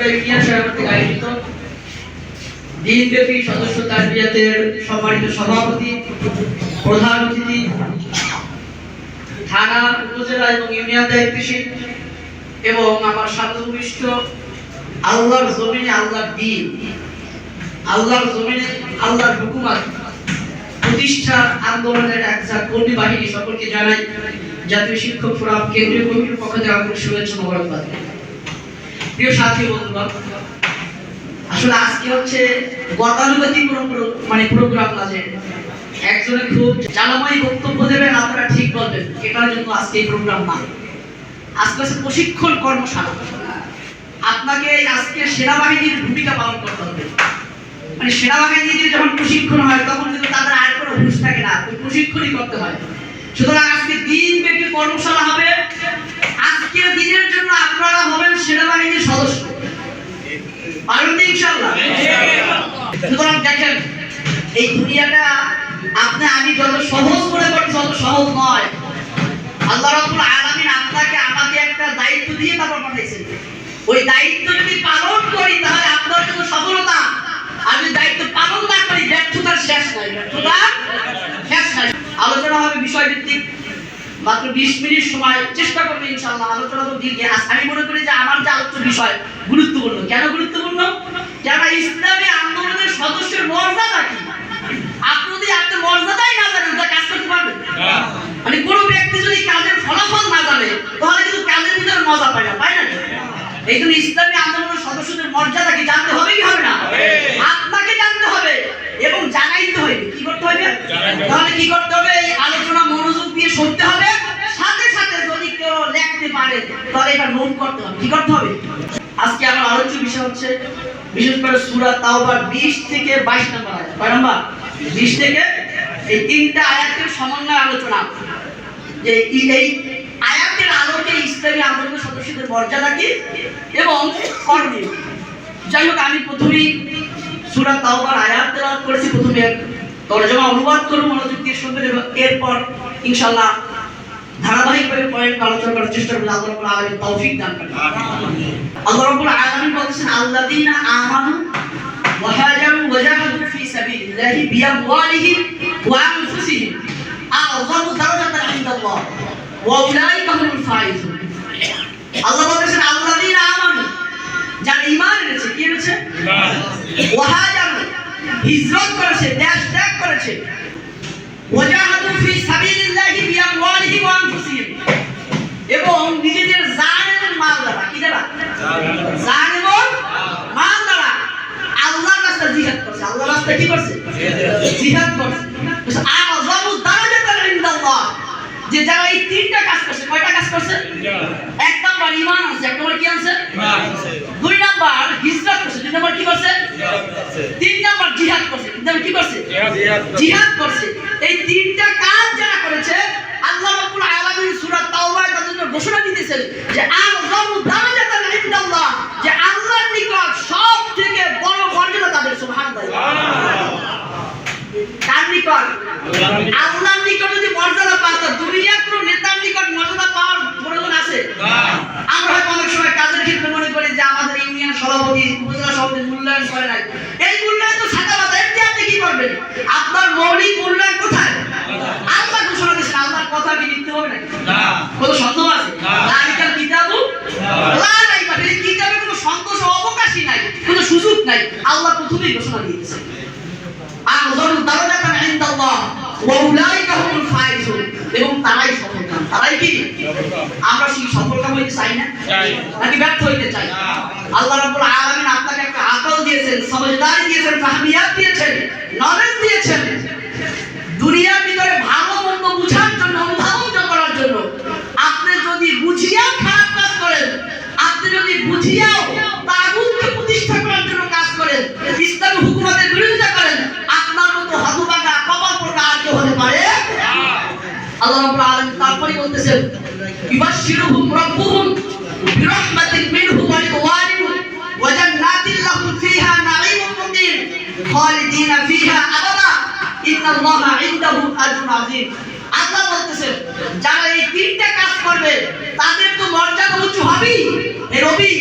নাম ইতিহাস দিনব্যাপী সদস্য তারবিয়াতের সম্মানিত সভাপতি, প্রধান অতিথি, থানা উপজেলা এবং ইউনিয়ন দায়িত্বশীল এবং আমার আল্লাহর জমিনে আল্লাহর দিন, আল্লাহর জমিনে আল্লাহর হুকুমাত, প্রতিষ্ঠা আন্দোলনের একজন কর্মী বাহিনী সকলকে জানাই জাতীয় শিক্ষক ফোরাম কেন্দ্রীয় কমিটির পক্ষ থেকে আমাদের শুভেচ্ছা প্রিয় সাথী বন্ধুগণ আসলে আজকে হচ্ছে গতানুগতিক মানে প্রোগ্রাম না যে একজনে খুব জানামাই বক্তব্য দেবেন, আপনারা ঠিক বলবেন, এটার জন্য আজকে এই প্রোগ্রাম না আজকে হচ্ছে প্রশিক্ষণ কর্মশালা। আপনাকে আজকে সেনাবাহিনীর ভূমিকা পালন করতে হবে। মানে সেনাবাহিনীর যখন প্রশিক্ষণ হয়, তখন কিন্তু তাদের আর কোনো হুঁশ থাকে না প্রশিক্ষণই করতে হয়। সুতরাং আজকে দিন ব্যাপী কর্মশালা হবে। আজকের দিনের জন্য আপনারা হবেন সেনাবাহিনীর সদস্য। পারবেন তো ইনশাআল্লাহ। সুতরাং দেখেন, এই দুনিয়াটা আপনি, আমি যত সহজ মনে করছি তত সহজ নয়। আল্লাহ রাব্বুল আলামিন আপনাকে আমাকে একটা দায়িত্ব দিয়ে তারপর পাঠাইছেন। ওই দায়িত্ব যদি পালন করি, তাহলে আপনার জন্য সফলতা। যদি দায়িত্ব পালন না করি, ব্যর্থতার শেষ নাই। ব্যর্থতার শেষ নাই। আলোচনা হবে বিষয়ভিত্তিক। মাত্র বিশ মিনিট সময় চেষ্টা করবে ইনশাল্লাহ আলোচনা তো দীর্ঘ। আমি মনে করি যে আমার যে আলোচ্য বিষয় গুরুত্বপূর্ণ। কেন গুরুত্বপূর্ণ? কেন ইসলামী আন্দোলনের সদস্যের মর্যাদা কি? আপনি যদি আপনার মর্যাদাই না জানেন তা কাজ করতে পারবেন? মানে কোনো ব্যক্তি যদি কাজের ফলাফল না জানে তাহলে কিন্তু কাজের ভিতরে মজা পায় না পায় না? এই জন্য ইসলামী আন্দোলনের সদস্যদের মর্যাদা কি জানতে হবে কি হবে না আপনাকে জানতে হবে এবং জানাইতে হবে কি করতে হবে তাহলে কি করতে হবে? এই আলোচনা, মনোযোগ দিয়ে শুনতে হবে। সাথে সাথে যদি কেউ লিখতে পারে, তাহলে এটা নোট করতে হবে। কি করতে হবে? আজকে আমার আলোচ্য বিষয় হচ্ছে, বিশেষ করে সূরা তাওবার 20 থেকে 22 নম্বর আয়াত। কয় নম্বর? 20 থেকে এই তিনটা আয়াতের সমন্বয় আলোচনা। যে এই- আয়াতের আলোকে ইসলামী আন্দোলনের সদস্যদের মর্যাদা কি এবং করণীয়? যাই হোক, আমি প্রথমেই সূরা তাওবার আয়াত তেলাওয়াত করেছি, প্রথমে তরজমা অনুবাদ করব মনোযোগ দিয়ে শুনবেন এবং এরপর ইনশাআল্লাহ ধারাবাহিকভাবে পয়েন্ট আলোচনা করার চেষ্টা করব আল্লাহ রাব্বুল আলামিন তৌফিক দান করেন আল্লাহ রাব্বুল আলামিন বলেছেন আল্লাযীনা আমানু ওয়া হাজারু ওয়া জাহাদু ফি সাবিলিল্লাহি বিআমওয়ালিহিম ওয়া আনফুসিহিম। আ'যামু দারাজাতান ইনদাল্লাহ ওয়া উলাইকা হুমুল ফাইজুন. আল্লাহ বলেছেন আল্লাযীনা আমানু যারা ঈমান এনেছে কি এনেছে? ওয়াহাজারু হিজরত করেছে, দেশ ত্যাগ করেছে। ওয়াজাহাদু ফি সাবিলিল্লাহি বিআমওয়ালিহিম ওয়া আনফুসিহিম। এবং নিজেদের জান এবং মাল দ্বারা, কি দ্বারা? জান এবং মাল দ্বারা আল্লাহর রাস্তায় জিহাদ করছে। আল্লাহর রাস্তায় কি করছে? জিহাদ করছে। আযমু দারাজাতান ইনদাল্লাহ। যে যারা এই তিনটা কাজ করছে কয়টা কাজ করছে? এক নাম্বার ঈমান আছে এক নাম্বার কি আছে দুই নাম্বার হিজরত করছে দুই নাম্বার কি করছে? তিন নাম্বার জিহাদ করছে তিন নাম্বার কি করছে? জিহাদ করছে। এই তিনটা কাজ যারা করেছে আল্লাহ রাব্বুল আলামিন সূরা তাওবায় তাদের জন্য ঘোষণা দিতেছেন যে আযমু দারাজাতান ইনদাল্লাহ যে আল্লাহর নিকট সবথেকে বড় মর্যাদা তাদের সুবহানাল্লাহ। কার আল্লাহর নিকট যদি মর্যাদা পায় তো দুনিয়ার কোনো নেতার নিকট মর্যাদা পাওয়ার প্রয়োজন আছে। আমরা হয়তো অনেক সময় কাজের ক্ষেত্রে মনে করি যে আমাদের ইউনিয়ন সভাপতি উপজেলা সভাপতি মূল্যায়ন করে নাই। এই মূল্যায়ন তো সাদা বাতা এমনি আপনি কি করবেন? আপনার মৌলিক মূল্যায়ন কোথায়? আল্লাহ ঘোষণা দিয়েছেন আল্লাহর কথা কি মিথ্যে হবে নাকি? কোনো সন্দেহ আছে? লালিকাল কিতাবু? লা রাইবা এই কিতাবে কোনো সন্দেহ অবকাশই নাই কোনো সুযোগ নাই। আল্লাহ প্রথমেই ঘোষণা দিয়েছেন। আযম দারাজাতান ইনদাল্লাহ ওয়া উলাইকা হুমুল ফাইজুন এবং তারাই তারাই কি? আমরা সেই হইতে চাই না? নাকি ব্যর্থ হইতে চাই? আল্লাহ রাব্বুল আলামিন আপনাকে একটা আকল দিয়েছেন সমঝদারি দিয়েছেন ফাহমিয়াত দিয়েছেন নলেজ দিয়েছেন। দুনিয়ার ভিতরে ভালো মন্দ বুঝার জন্য অনুধাবন করার জন্য আপনি যদি বুঝিয়াও খারাপ কাজ করেন আপনি যদি বুঝিয়াও তাগুতকে প্রতিষ্ঠা করার জন্য কাজ করেন ইসলামী হুকুমতের বিরোধিতা করেন আপনার মতো হতভাগা কপাল পোকা আর কেউ হতে পারে আল্লাহ রাব্বুল আলামিন রাব্বুহুম বিরহমাতিন মিনহু ওয়া রিদওয়ানিন ওয়া জান্নাতিন লাহুম ফিহা নাঈমুন মুকিম খালিদিনা ফিহা আবাদা ইন্নাল্লাহা ইনদাহু আজরুন আযীম আল্লাহ বলতেছেন, যারা এই তিনটা কাজ করবে, তাদের তো মর্যাদা উঁচু হবেই। এই রবি,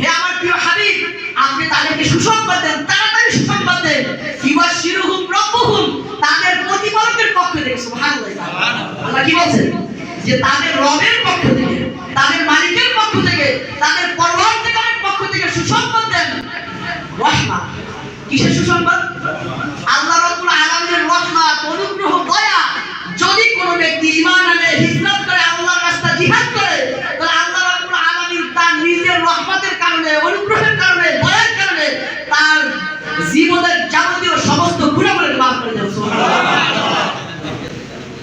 হে আমার প্রিয় হাবিব, আপনি তাদেরকে সুসংবাদ দেন, তাড়াতাড়ি সুসংবাদ দেন। ইবাশিরুহুম রাব্বুহুম, তাদের প্রতিপালকের পক্ষ থেকে সুবহানাল্লাহ। আল্লাহ কি বলছেন? যে তাদের রবের পক্ষ থেকে, তাদের মালিকের পক্ষ থেকে, তাদের পরবর্তীকালের পক্ষ থেকে সুসংবাদ দেন রহমা। কিসের সুসংবাদ? আল্লাহ রাব্বুল আলামিনের রহমত অনুগ্রহ, দয়া। যদি কোনো ব্যক্তি ঈমান আনে, হিজরত করে, আল্লাহর রাস্তা জিহাদ করে, তাহলে আল্লাহ রাব্বুল আলামিন তার নিজের রহমতের কারণে, অনুগ্রহের কারণে, দয়ার কারণে তার জীবনের যাবতীয় সমস্ত গুণাবলী মাফ করে দেন। সুবহানাল্লাহ।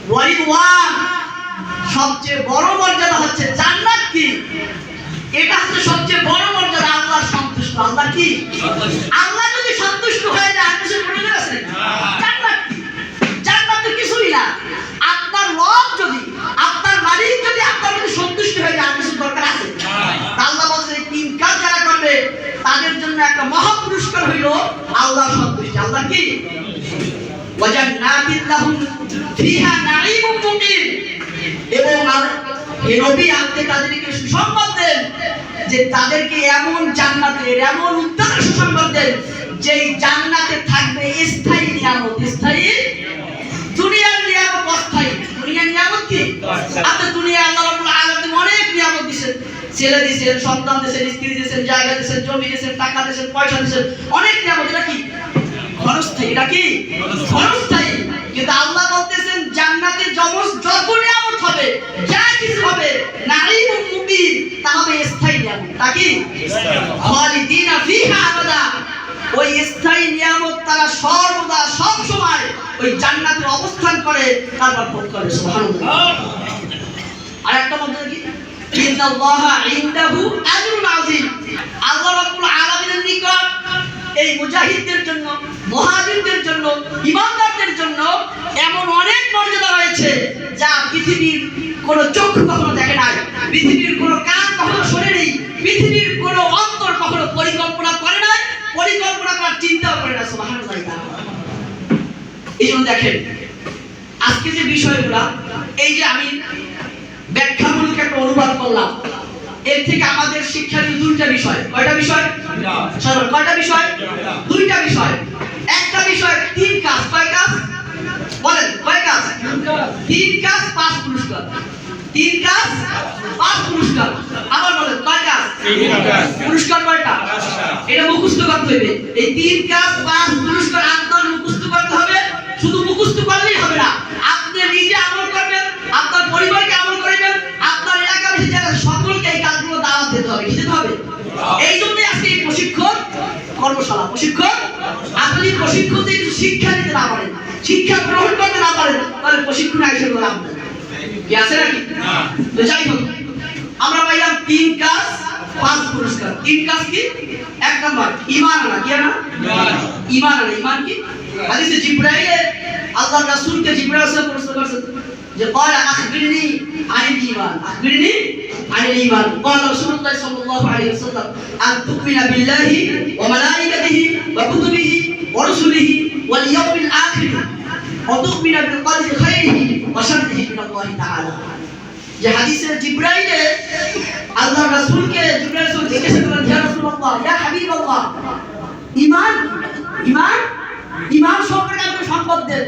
ওয়ারিদওয়ান। সবচেয়ে বড় মর্যাদা হচ্ছে জান্নাত কি? এটা হচ্ছে সবচেয়ে বড় মর্যাদা, আল্লাহ সন্তুষ্ট। আল্লাহ কি? আল্লাহ যদি সন্তুষ্ট হয়ে যায় কিছু প্রয়োজন আছে? জান্নাত কি? জান্নাত তো কিছুই না। আপনার রব যদি, আপনার মালিক যদি আপনার যদি সন্তুষ্ট হয়ে যায় কিছু দরকার আছে? আল্লাহ বলছে তিন কাজ যারা করবে, তাদের জন্য একটা মহা পুরস্কার হইল আল্লাহ সন্তুষ্টি। আল্লাহ কি? ওয়াজান্নাতিন লাহুম, ফিহা নাঈমুম মুকিম এবং হে নবী আপনি তাদেরকে সুসংবাদ দেন যে তাদেরকে এমন জান্নাতের এমন সুসংবাদ দেন যেই জান্নাতে থাকবে স্থায়ী নিয়ামত। স্থায়ী? দুনিয়ার নিয়ামত অস্থায়ী। দুনিয়ার নিয়ামত কি? আপনি দুনিয়া আল্লাহ রাব্বুল আলামিন অনেক নিয়ামত দিয়েছেন। ছেলে দিয়েছেন সন্তান দিয়েছেন স্ত্রী দিয়েছেন জায়গা দিয়েছেন জমি দিয়েছেন টাকা দিয়েছেন পয়সা দিয়েছেন। অনেক নিয়ামত। এটা কি? ক্ষণস্থায়ী এটা কি? ক্ষণস্থায়ী কিন্তু আল্লাহ বলতেছেন জান্নাতে যমস যত নিয়ামত হবে, যা কিছু হবে নারীম মুবিন তা হবে স্থায়ী নিয়ামত। তা কি? খালিদিনা ফিহা আবাদা। ওই স্থায়ী নিয়ামত তারা সর্বদা, সব সময় ওই জান্নাতে অবস্থান করে, তারপর ভোগ করে, সুবহানাল্লাহ। আর একটা মধ্যে কি ইন্নাল্লাহা ইনদাহু আজরুন আযীম। আল্লাহ রাব্বুল আলামিনের নিকট এই মুজাহিদদের জন্য মুহাজিরদের জন্য, ইমানদারদের জন্য এমন অনেক মর্যাদা রয়েছে যা পৃথিবীর কোনো চক্ষু কখনো দেখে নাই, পৃথিবীর কোনো কান কখনো শোনে নেই, পৃথিবীর কোনো অন্তর কখনো পরিকল্পনা করে নাই, পরিকল্পনা করার চিন্তাও করে না, সুবহানাল্লাহ। এই জন্য দেখেন, আজকে যে বিষয়গুলা, এই যে আমি ব্যাখ্যামূলক একটা অনুবাদ করলাম এর থেকে আমাদের শিক্ষার দুইটা বিষয়। কয়টা বিষয়? সরল। কয়টা বিষয়? দুইটা বিষয়। একটা বিষয় তিন কাজ। কয় কাজ? বলেন কয় কাজ? তিন কাজ পাঁচ পুরস্কার। তিন কাজ পাঁচ পুরস্কার। আবার বলেন কয় কাজ? কাজ। পুরস্কার কয়টা? এটা মুখস্থ করতে হবে। এই তিন কাজ পাঁচ পুরস্কার আপনার মুখস্থ করতে হবে। শুধু মুখস্থ করলেই হবে না। আপনি নিজে আমল করবেন আপনার পরিবারকে আমল করবেন আপনার এলাকাবাসী যারা সকলকে এই দিতে হবে দিতে হবে? এই জন্যই আজকে এই প্রশিক্ষণ কর্মশালা। প্রশিক্ষণ? আপনি প্রশিক্ষণ দিয়ে কিছু শিক্ষা নিতে না পারেন শিক্ষা গ্রহণ করতে না পারেন তাহলে প্রশিক্ষণ আইসে লাভ নেই। কি আছে নাকি? তো যাই হোক আমরা পাইলাম তিন কাজ পাঁচ পুরস্কার। তিন কাজ কি? এক নম্বর ইমান আনা। কি আনা? ইমান আনা। ইমান কি? হাদিসে জিব্রাইলে আল্লাহর রাসূলকে জিব্রাইল প্রশ্ন করেছেন যে قال اخبرني عن الايمان اخبرني عن الايمان قال رسول الله صلى الله عليه وسلم ان تؤمن بالله وملائكته وكتبه ورسله واليوم الاخر وتؤمن بالقدر خيره وشره من الله تعالى যে হাদিসে জিব্রাইলে আল্লাহ রাসূলকে জিব্রাইল রাসূল জিজ্ঞাসা করলেন ইয়া রাসূলুল্লাহ ইয়া হাবিবাল্লাহ ঈমান ঈমান ঈমান সম্পর্কে আপনি সংবাদ দেন।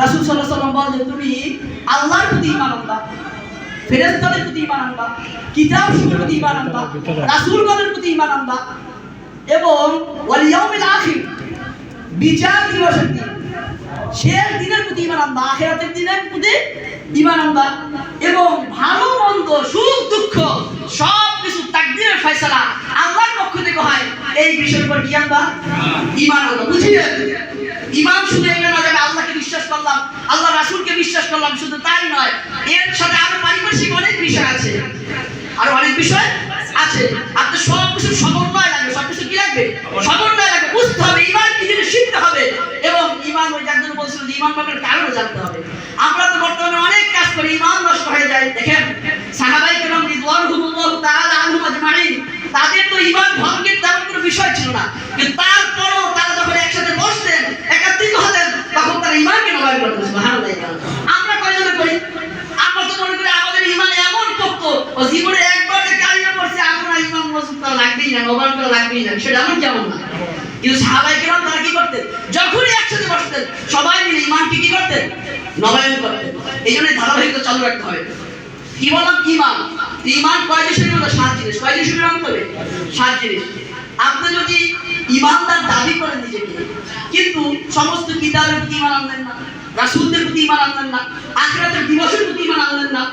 রাসূল সাল্লাল্লাহু আলাইহি ওয়াসাল্লাম বলেন, তুমি আল্লাহর প্রতি ইমান আনবা, ফেরেশতাদের প্রতি ঈমান আনবা, কিতাব সমূহের প্রতি ঈমান আনবা, রাসূলগণের প্রতি ঈমান আনবা এবং ওয়াল ইয়াউমিল আখির, বিচার দিবসের দিন, শেষ দিনের প্রতি ইমান আনবা, আখেরাতের দিনের প্রতি ইমান আনবা এবং ভালো, মন্দ, সুখ, দুঃখ সব কিছু তাকদিরের ফয়সালা আল্লাহর পক্ষ থেকে হয়। এই বিষয়ের উপর কি আনবা? ইমান আনবা, বুঝিলেন? ইমান শুধু এটা নয় যে আমি আল্লাহকে বিশ্বাস করলাম, আল্লাহ রাসূলকে বিশ্বাস করলাম, শুধু তাই নয়, এর সাথে আরও পারিপার্শ্বিক অনেক বিষয় আছে। আর অনেক বিষয় আছে। আপনার সব কিছু সমন্বয় লাগবে, সব কিছু কি লাগবে? সমন্বয় লাগবে। বুঝতে হবে ইমান কি জিনিস শিখতে হবে। এবং ইমান ওই একজন বলছিল যে ইমান পাবের কারণও জানতে হবে। আমরা তো বর্তমানে অনেক কাজ করি ইমান নষ্ট হয়ে যায়। দেখেন সাহাবাই কেরাম রিদওয়ানুহুল্লাহ তাআলা আনহুম আজমাইন তাদের তো ইমান ভঙ্গের তেমন কোনো বিষয় ছিল না। কিন্তু তারপরও তারা যখন একসাথে বসতেন, একাত্রিত হতেন, তখন তারা ইমানকে নবায়ন করতেন আমরা কয়জনে করি আমরা তো মনে করি আমাদের ইমান এমন পোক্ত ও জীবনে একবার যে কালিমা পড়ছে আমরা ইমান মজুদ তার লাগবেই না, নবায়ন নিয়ে যান সেটা এমন যেমন না। কিন্তু সাহাবাই কেরাম তারা কি করতেন? যখনই একসাথে বসতেন, সবাই মিলে ইমানকে কি করতেন? নবায়ন করতেন। এই জন্য ধারাবাহিকতা চালু রাখতে হবে। কি বললাম ইমান। ইমান কয় জিনিসের মধ্যে সাত জিনিস। কয় জিনিসের নাম হবে সাত জিনিস। আপনি যদি ইমানদার দাবি করেন নিজেকে, কিন্তু সমস্ত কিতাবের প্রতি ইমান আনলেন না, রাসূলদের প্রতি ইমান আনলেন না, আখিরাতের দিবসের প্রতি ইমান আনলেন না,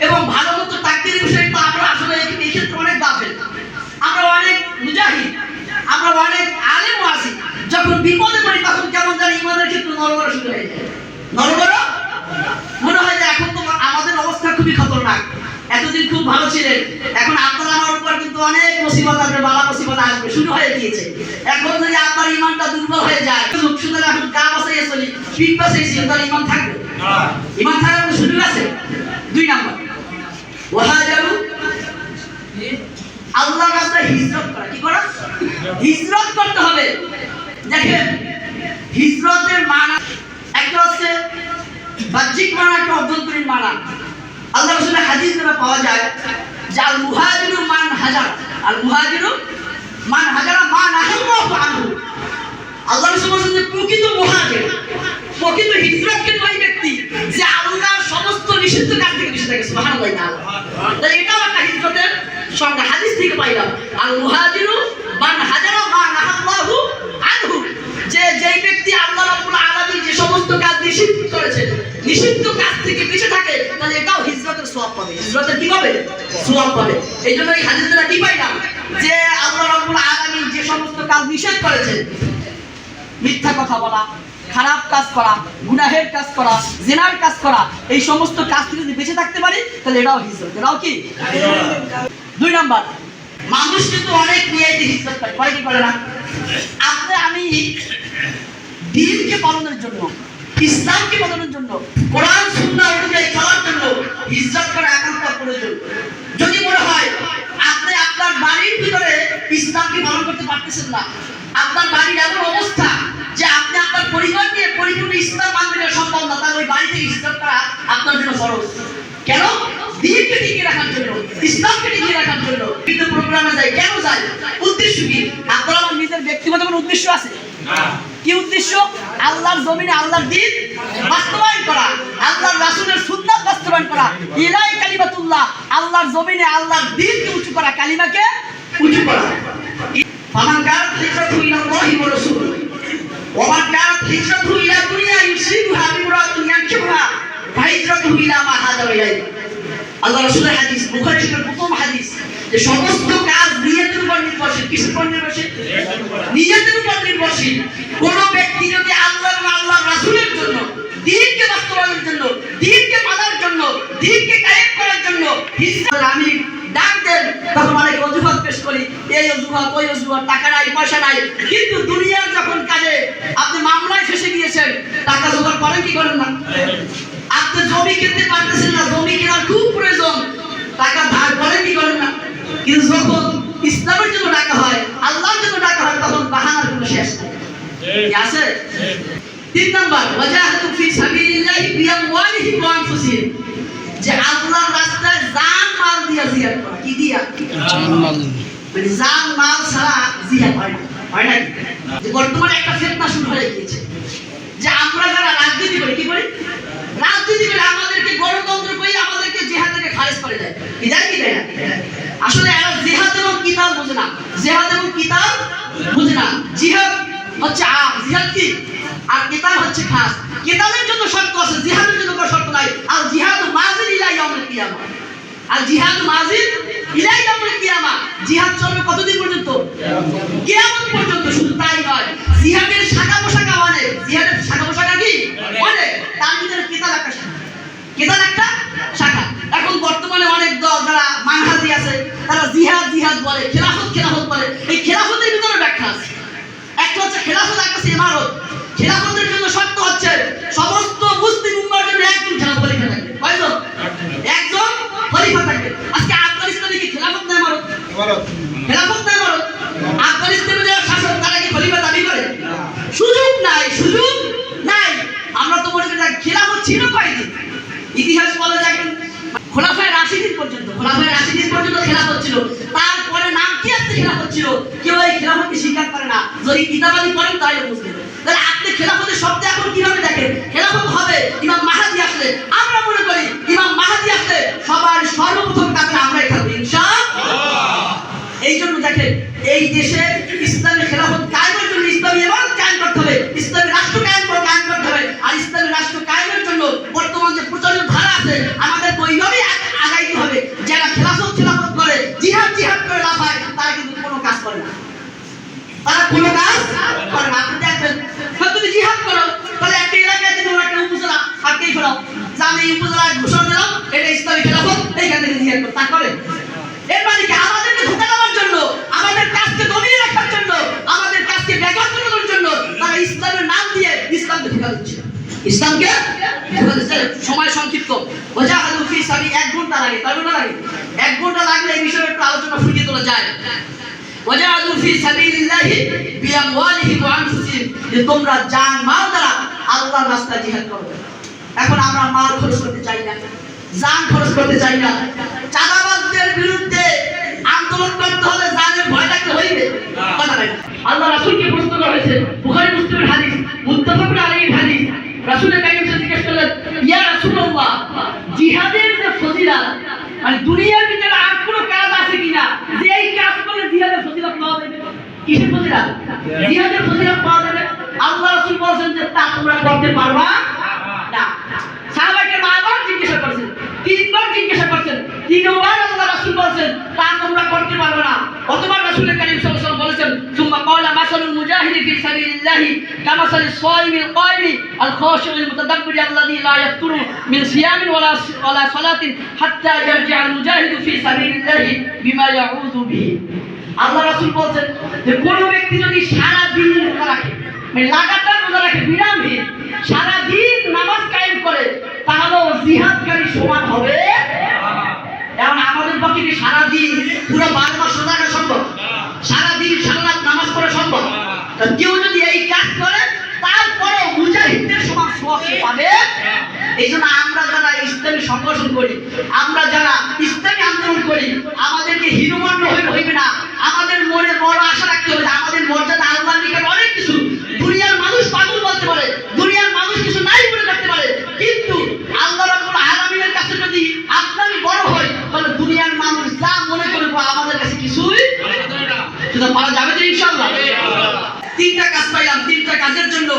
এবং ভালো মতো তাকদিরের বিষয়ে তো আমরা আসলে এই- ক্ষেত্রে অনেক গাফেল আমরা অনেক মুজাহিদ, আমরা অনেক আলেমও আছি যখন বিপদে পড়ি তখন কেমন জানি ইমানের ক্ষেত্রে নরবরা শুরু হয়ে যায়। নরবরা মনে হয় যে এখন আমাদের অবস্থা খুবই খতরনাক। এতদিন খুব ভালো ছিলেন। এখন আপনার আমার উপর কিন্তু অনেক মুসিবত আসবে, বালা মুসিবত আসবে। শুরু হয়ে গিয়েছে। এখন যদি আপনার ইমানটা দুর্বল হয়ে যায় শুধু এখন গা বাসাইয়ে চলি, পিঠ বাসাইছি তাহলে ইমান থাকবে? ইমান থাকার সুযোগ আছে? দুই নাম্বার। ওয়াহাজারু আল্লাহর রাস্তায় হিজরত করা। কি করা? হিজরত করতে হবে। দেখেন, হিজরতের মানা একটা হচ্ছে বাহ্যিক মানা একটা অভ্যন্তরীণ মানা আল্লাহ রসুলের হাদিস দ্বারা পাওয়া যায় যে আল মুহাজিরু মান হাজার। আল মুহাজিরু মান হাজারা মান আহাল্লাহু আনহু। আল্লাহ রসুল বলেছেন যে প্রকৃত মুহাজির, প্রকৃত হিজরত কিন্তু ওই ব্যক্তি যে আল্লাহর সমস্ত নিষিদ্ধ কাজ থেকে বেঁচে থাকে, সুবহানাল্লাহ তাহলে এটাও একটা হিজরতের সঙ্গে হাদিস থেকে পাইলাম। আল মুহাজিরু মান হাজারা মান আহাল্লাহু আনহু। যে যেই ব্যক্তি আল্লাহ রাব্বুল আলামিন যে সমস্ত কাজ নিষিদ্ধ করেছেন নিষিদ্ধ কাজ থেকে বেঁচে থাকে, তাহলে এটাও হিজরতের সওয়াব পাবে। হিজরতের কি পাবে? সওয়াব পাবে। এই জন্য এই হাদিস দ্বারা কি পাইলাম? যে আল্লাহ রাব্বুল আলামিন যে সমস্ত কাজ নিষেধ করেছেন, মিথ্যা কথা বলা, খারাপ কাজ করা, গুনাহের কাজ করা, জেনার কাজ করা, এই সমস্ত কাজ থেকে যদি বেঁচে থাকতে পারি, তাহলে এটাও হিজরত। এটাও কি? দুই নাম্বার মানুষ কিন্তু অনেক নিয়ে হিজরত করে। কি করে না? আপনি আমি দিনকে পালনের জন্য, ইসলামকে পালনের জন্য, কোরআন, সুন্নাহ অনুযায়ী চলার জন্য হিজরত করা একান্ত প্রয়োজন। যদি মনে হয় আপনি আপনার বাড়ির ভিতরে ইসলামকে পালন করতে পারতেছেন না, আপনার বাড়ির এমন অবস্থা যে আপনি আপনার পরিবার নিয়ে পরিপূর্ণ ইসলাম মানতে সম্ভব না, তাহলে ওই বাড়ি থেকে করা আপনার জন্য ফরজ। উদ্দেশ্য আছে? কি উদ্দেশ্য? আল্লাহর জমিনে আল্লাহর দিন বাস্তবায়ন করা। আল্লাহর রাসূলের সুন্নাত বাস্তবায়ন করা। ইলাই কালিমাতুল্লাহ। আল্লাহর জমিনে আল্লাহর দিনকে উঁচু করা। কালিমাকে উঁচু করা। ফামান কানাত হিজরাতু ইলা আল্লাহি ওয়া রাসূলিহি। ওয়া মান কানাত হিজরাতু ইলা দুনিয়া ইউসিবুহা বিমরাতুন ইয়ানকিহুহা ফাহিজরাতুহু ইলা মা হাজারা ইলাইহি। আল্লাহ রাসূলের হাদিস বুখারী শরীফের প্রথম হাদিস, যে সমস্ত কাজ নিয়তের উপর নির্ভরশীল। কিসের উপর নির্ভরশীল? নিয়তের উপর নির্ভরশীল। কোন ব্যক্তি যদি আল্লাহ আল্লাহ রাসূলের জন্য, দিনকে বাস্তবায়নের জন্য, দিনকে মানার জন্য, দিনকে কায়েম করার জন্য আমি ডাক দেন, তখন অনেক অজুহাত পেশ করি, এই অজুহাত, ওই অজুহাত, টাকা নাই, পয়সা নাই। কিন্তু দুনিয়ার যখন কাজে আপনি মামলায় ফেসে গিয়েছেন, টাকা জোগাড় করেন কি করেন না? জমি কিনতে পারতেছেন না জমি কেনার খুব প্রয়োজন। টাকা ধার করেন কি করেন না? কিন্তু যখন ইসলামের জন্য টাকা হয় আল্লাহর জন্য টাকা হয় তখন বাহানার কোনো শেষ নাই। আছে? তিন নাম্বার ওয়াজাহাতু ফি সাবিলিল্লাহি বিআমওয়ালিহি ওয়া আনফুসিহিম। যে আল্লাহর রাস্তায় জান মাল দিয়া জিহাদ করা। কি দিয়া? মানে জান মাল ছাড়া জিহাদ হয় না। হয় না বর্তমানে একটা ফেতনা শুরু হয়ে গিয়েছে যে আমরা যারা রাজনীতি করি কি করি রাজনীতি করে আমাদেরকে গণতন্ত্র করি আমাদেরকে জেহাদ থেকে খারেজ আসলে জেহাদ এবং কিতাব বোঝে না। জেহাদ এবং কিতাব বুঝে না। জিহাদ হচ্ছে আম। জিহাদ কি? আর কিতাব হচ্ছে খাস। কিতাবের জন্য শর্ত আছে, জিহাদের জন্য কোনো শর্ত নাই। আর জিহাদ মাজিদ ইলা ইয়াউমুল কিয়ামা। আর জিহাদ মাজিদ ইলা ইয়াউমুল কিয়ামা। জিহাদ চলবে কতদিন পর্যন্ত? কিয়ামত পর্যন্ত, শুধু তাই নয়। জিহাদের শাখা পোশাখা অনেক জিহাদের শাখা পোশাখা কি? অনেক তার ভিতরে কিতাব একটা শাখা। কিতাব একটা শাখা এখন বর্তমানে অনেক দল যারা মানহাজি আছে তারা জিহাদ জিহাদ বলে খেলাফত খেলাফত বলে। এই খেলাফতের ভিতরে ব্যাখ্যা আছে। একটা হচ্ছে খেলাফত একটা হচ্ছে ইমারত। খেলাফতের জন্য শর্ত হচ্ছে সমস্ত মুসলিম উম্মার জন্য একজন খেলাফত খলিফা থাকবে। কয়জন? একজন খলিফা থাকবে। আজকে আফগানিস্তানে কি খেলাফত না ইমারত? খেলাফত না ইমারত? আফগানিস্তানে যারা শাসক তারা কি খলিফা দাবি করে? সুযোগ নাই সুযোগ নাই। আমরা তো মনে করি যে খেলাফত ছিল কয়দিন? ইতিহাস বলে যে খোলাফায় রাশিদিন পর্যন্ত খোলাফায় রাশিদিন পর্যন্ত খেলাফত ছিল। তারপরে নাম আস্তে আস্তে খেলাফত ছিল? কেউ এই খেলাফতকে স্বীকার করে না। যদি কিতাবাদি পড়েন তাহলে বুঝবেন তাহলে আপনি খেলাফতের শব্দ এখন কীভাবে দেখেন? খেলাফত হবে ইমাম মাহাদি আসলে। আমরা মনে করি ইমাম মাহাদি আসলে সবার সর্বপ্রথম কাজে আমরাই থাকব ইনশাআল্লাহ। এই জন্য দেখেন এই দেশে ইসলামী উপজেলায় ঘোষণা দিলাম এটা ইসলামী খেলাফত, এইখান থেকে জিহাদ করো তা করে এর মানে কি? আমাদেরকে ধোকা দেওয়ার জন্য, আমাদের কাজকে দমিয়ে রাখার জন্য, আমাদের কাজকে ব্যাঘাত করানোর জন্য তারা ইসলামের নাম দিয়ে ইসলামকে ধোকা দিচ্ছে। ইসলামকে সময় সংক্ষিপ্ত। ওজাহাদু ফি সাবি এক ঘণ্টা লাগে তার ঘণ্টা লাগে? এক ঘণ্টা লাগলে এই বিষয়ে একটু আলোচনা ফুটিয়ে তোলা যায়। ওয়াজাদু ফি সাবিলিল্লাহি বিআমওয়ালিহিম ওয়া আনফুসিহিম, যে তোমরা জান মাল দ্বারা আল্লাহর রাস্তায় জিহাদ করো। এখন আমরা মাল খরচ করতে চাই না জান খরচ করতে চাই না। চাঁদাবাজদের বিরুদ্ধে আন্দোলন করতে হলে জানের ভয় থাকতে হইবে আল্লাহ রাসূলকে প্রশ্ন করা হয়েছে বুখারী মুসলিমের হাদিস, মুত্তাফাকুন আলাইহির হাদিস। রাসূলের আলাইহি জিজ্ঞেস করলেন, ইয়া রাসূলুল্লাহ, জিহাদের যে ফজিলত মানে দুনিয়ার ভিতরে আর কোনো কাজ আছে কিনা? যে এই কাজ করলে জিহাদের ফজিলত পাওয়া যাবে? কিসের ফজিলত? জিহাদের ফজিলত পাওয়া যাবে? আল্লাহ রাসূল বলেন যে তা তোমরা করতে পারবা। না। সাহাবাকে বারবার জিজ্ঞাসা করছেন, তিনবার জিজ্ঞাসা করছেন, তিনবার আল্লাহ রাসূল বলেন তা তোমরা করতে পারবে না। অতবার রাসূলের কারীম সাল্লাল্লাহু বলেছেন, সুম্মা ক্বালা মাসালুল মুজাহিদি ফি সাবিলিল্লাহি কামাসালিস সাইমিল কায়মি আল খাশিউল মুতাদাব্বিরি আল্লাযী লা ইয়াফতুরু মিন সিয়ামিন ওয়ালা ওয়ালা সালাতিন হাত্তা ইয়ারজিআ আল মুজাহিদু ফি সাবিলিল্লাহি বিমা ইয়াউযু বিহি। আল্লাহ রাসূল মানে লাগাতার রোজা রাখে, বিরামহীন সারা দিন নামাজ কায়েম করে তাহলে জিহাদকারী সমান হবে। এখন আমাদের পক্ষে কি সারা দিন পুরো বারো মাস রোজা সম্ভব? সারা দিন সারা নামাজ পড়া সম্ভব? তা কেউ যদি এই কাজ করে তারপরে মুজাহিদদের সমান সওয়াব সে পাবে। এই জন্য আমরা যারা ইসলামী সংগঠন করি, আমরা যারা ইসলামী আন্দোলন করি, আমাদেরকে হিরোমান্য হইলে হইবে না। আমাদের মনে বড় আশা রাখতে হবে যে আমাদের মর্যাদা আল্লাহর নিকট অনেক কিছু দুনিয়ার মানুষ পাগল বলতে পারে দুনিয়ার মানুষ কিছু নাই বলে থাকতে পারে কিন্তু আল্লাহ রাব্বুল আলামিনের কাছে যদি আপনারই বড় হয় তাহলে দুনিয়ার মানুষ যা মনে করবে আমাদের কাছে কিছুই সেটা পাওয়া যাবে তো ইনশাআল্লাহ। তিনটা কাজ পাইলাম, তিনটা কাজের জন্য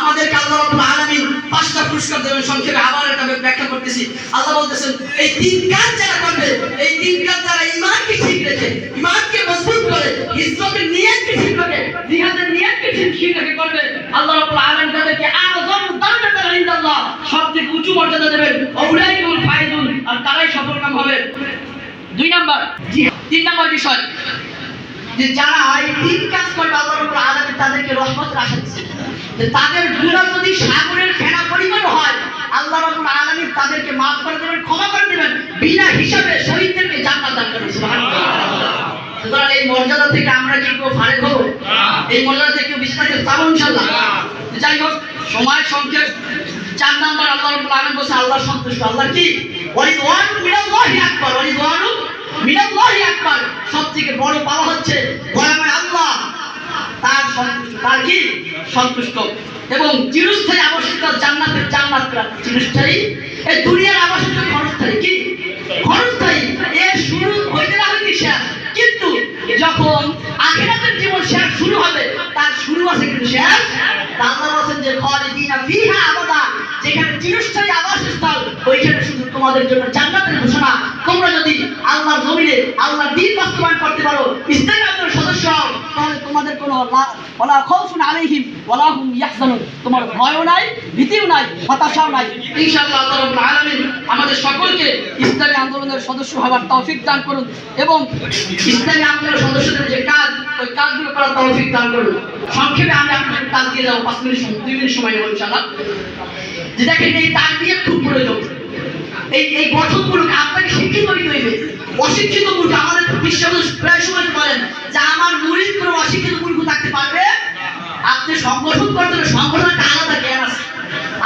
আমাদেরকে আল্লাহ রাব্বুল আলামিন পাঁচটা পুরস্কার দেবেন, সংক্ষেপে আবার এটা ব্যাখ্যা করতেছি। আল্লাহ বলতেছেন, এই তিন কাজ যারা করবে, এই তিন কাজ যারা ঈমানকে ঠিক রেখে, ঈমানকে মজবুত করে ইসলামের নিয়তকে ঠিক রাখে, জিহাদের নিয়তকে ঠিক রেখে করবে, আল্লাহ রাব্বুল আলামিন তাদেরকে আযম দারজাতান ইনদাল্লাহ সবথেকে উঁচু মর্যাদা দেবেন অউলাইকুল ফাইজুন, আর তারাই সফলকাম হবে। দুই নাম্বার তিন নাম্বার বিষয় যে যারা এই তিন কাজ করবে আল্লাহর উপর আলাদা তাদেরকে রহমতের আশা দিচ্ছে। যে তাদের গুনাহ যদি সাগরের ফেনা পরিমাণ হয় আল্লাহ রাব্বুল আলামিন তাদেরকে মাফ করে দেবেন, ক্ষমা করে দেবেন, বিনা হিসাবে শহীদদেরকে জান্নাত দান সুবহানাল্লাহ। সুতরাং এই মর্যাদা থেকে আমরা কি কেউ ফারেক হব? এই মর্যাদা থেকে কেউ বিস্তারিত পাবো ইনশাআল্লাহ? যাই হোক, সময় সংক্ষেপ। চার নাম্বার আল্লাহ রাব্বুল আলামিন বলছে, আল্লাহ সন্তুষ্ট। আল্লাহ কি? মিনাল্লাহি আকবার। ওয়ালিদওয়ানু মিনাল্লাহি আকবার। সবথেকে বড় পাওয়া হচ্ছে গোলামের আল্লাহ। তার সন্তুষ্ট তার কি? সন্তুষ্ট। এবং চিরস্থায়ী আবাসিকতা জান্নাতের জান্নাত চিরস্থায়ী। এই দুনিয়ার আবাসিকতা ক্ষণস্থায়ী কি? ক্ষণস্থায়ী। এর শুরু হইতে না হইতে শেষ। কিন্তু যখন আখিরাতের জীবন শেষ শুরু হবে, তার শুরু আছে কিন্তু শেষ আল্লাহ বলেন যে খালিদিনা ফিহা আবাদা, যেখানে চিরস্থায়ী আবাসস্থল, ওইখানে শুধু তোমাদের জন্য জান্নাতের ঘোষণা। তোমরা যদি আল্লাহর জমিনে আল্লাহর দিন বাস্তবায়ন করতে পারো ইসলামী সদস্য তাহলে তোমাদের কোনো লা- ওয়ালা খাউফুন আলাইহিম ওয়ালা হুম ইয়াহজানুন। তোমার ভয়ও নাই, ভীতিও নাই, হতাশাও নাই। ইনশাআল্লাহ আল্লাহ আলামিন আমাদের সকলকে ইসলামী আন্দোলনের সদস্য হওয়ার তৌফিক দান করুন এবং ইসলামী আন্দোলনের সদস্যদের যে কাজ, ওই কাজগুলো করার তৌফিক দান করুন। সংক্ষেপে আমি আপনাদের কাজ দিয়ে যাব, পাঁচ মিনিট দুই মিনিট সময় নেব ইনশাআল্লাহ। যে এই তার দিয়ে খুব প্রয়োজন। এই এই গঠনগুলোকে আপনাকে শিক্ষিত হইতে হইবে অশিক্ষিত মূর্খ আমাদের বিশ্ববিদ্যালয় প্রায় সময় বলেন যে আমার মুরিদ কোনো অশিক্ষিত মূর্খ থাকতে পারবে? আপনি সংগঠন করতে সংগঠনের একটা আলাদা জ্ঞান আছে।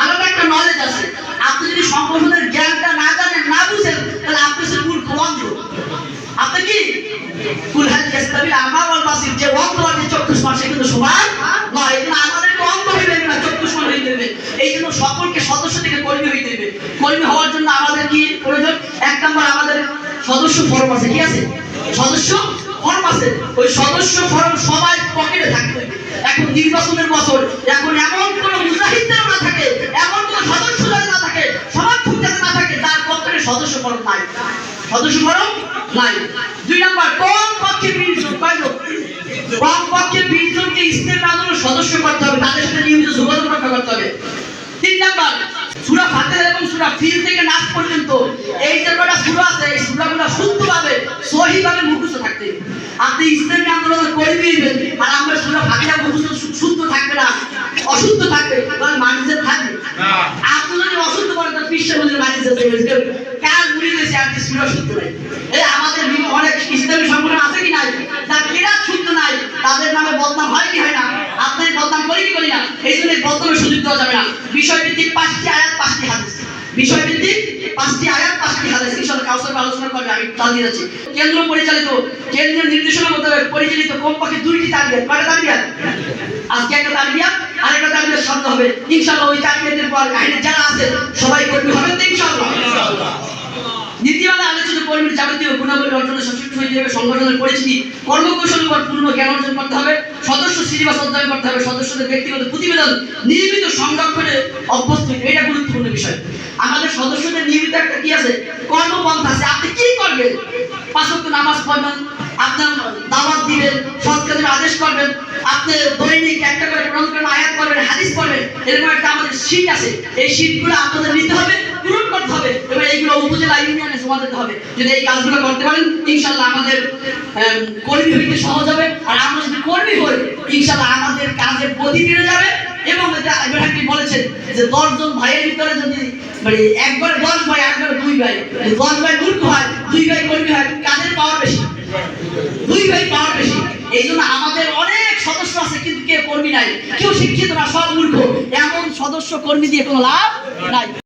আলাদা একটা নলেজ আছে। আপনি যদি সংগঠনের জ্ঞানটা না জানেন, না বুঝেন, তাহলে আপনি সে অন্ধ আপনি কি? কুলহাল ইস্তাবিল আমা ওয়াল বাসির, যে অন্ধ যে চক্ষুষ্মান সে কিন্তু সমান নয় এই জন্য আমাদেরকে অন্ধ হইতে হবে না চক্ষুষ্মান হইতে হবে এই জন্য সকলকে সদস্য থেকে কর্মী হইতে হবে কর্মী হওয়ার জন্য আমাদের কি প্রয়োজন? এক নম্বর আমাদের সদস্য ফর্ম আছে, কি আছে? সদস্য ফর্ম আছে। ওই সদস্য ফর্ম সবাই পকেটে থাকতে হবে এখন নির্বাচনের বছর, এখন এমন কোন মুজাহিদদের না থাকে, এমন কোন সদস্য সদস্য ফরম নাই সদস্য ফরম নাই দুই নাম্বার কম পক্ষে বিশ জন কয়জন কম পক্ষে বিশ জনকে আন্দোলন সদস্য করতে হবে। তাদের সাথে নিয়মিত যোগাযোগ রক্ষা করতে হবে। তিন নাম্বার সূরা ফাতিহা এবং সূরা ফিল থেকে নাস পর্যন্ত এই যে কটা সূরা আছে এই সূরাগুলো শুদ্ধভাবে সহিভাবে মুখস্থ থাকতে। আপনি ইসলামী আন্দোলন কর্মী হইবেন আর আমরা সূরা ফাতিহা মুখস্থ শুদ্ধ থাকবে না অশুদ্ধ থাকবে তাহলে মানুষের থাকবে। আপনি যদি অশুদ্ধ করেন তাহলে বিশ্ব মন্দির মানুষের কার দিয়েছে আর কি সূরা শুদ্ধ নাই? এই আমাদের অনেক ইসলামী সংগঠন আছে কি নাই? যার এরা শুদ্ধ নাই তাদের নামে বদনাম হয় কি হয় না? আপনার বদনাম করি কি করি না? এই জন্য বদনামের সুযোগ দেওয়া যাবে না। বিষয়ভিত্তিক পাঁচটি আয়াত, পাঁচটি হাদিস। বিষয়ভিত্তিক পাঁচটি আয়াত, পাঁচটি হাদিস। ইনশাআল্লাহ কাউসার আলোচনা করবে, আমি চালিয়ে যাচ্ছি। কেন্দ্র পরিচালিত কেন্দ্রের নির্দেশনা মোতাবেক পরিচালিত কমপক্ষে দুইটি তালিয়াত কয়টা তালিয়াত আজকে একটা তালিয়াত আর একটা তালিয়াত শব্দ হবে। ইনশাআল্লাহ ওই তালিয়াতের পর কাহিনী যারা আছে সবাই করবে। হবে তো নীতিমালা আলোচিত কর্মীর যাবতীয় গুণাবলী অর্জনে সশক্ত হয়ে যাবে সংগঠনের পরিচিতি, কর্মকৌশল উপর পূর্ণ জ্ঞান অর্জন করতে হবে, সদস্য সিলেবাস অধ্যয়ন করতে হবে, সদস্যদের ব্যক্তিগত প্রতিবেদন, নিয়মিত সংরক্ষণে অভ্যস্ত এটা গুরুত্বপূর্ণ বিষয়। আমাদের সদস্যদের নিয়মিত একটা কি আছে? কর্মপন্থা আছে। আপনি কি করবেন? পাঁচ নামাজ পড়বেন দিবেন সৎ আদেশ করবেন, আপনি দৈনিক একটা করে কোরআন কারিম আয়াত করবেন হাদিস পড়বেন, এরকম একটা আমাদের শীট আছে। এই শীটগুলো আপনাদের নিতে হবে, পূরণ করতে হবে এবং এইগুলো উপজেলা ইউনিয়নে জমা দিতে হবে। যদি এই কাজগুলো করতে পারেন ইনশাল্লাহ আমাদের কর্মী হইতে সহজ হবে, আর আমরা যদি কর্মী হই ইনশাল্লাহ আমাদের কাজের গতি বেড়ে যাবে। এবং ইব্রাহিম বলেছেন যে দশজন ভাইয়ের ভিতরে যদি মানে একবার দশ ভাই একবার দুই ভাই দশ ভাই মূর্খ হয়, দুই ভাই কর্মী হয়, কাজের পাওয়ার বেশি। দুই ভাই পাওয়ার এই জন্য আমাদের অনেক সদস্য আছে, কিন্তু কেউ কর্মী নাই। কেউ শিক্ষিত না, সব মূর্খ। এমন সদস্য কর্মী দিয়ে কোনো লাভ নাই।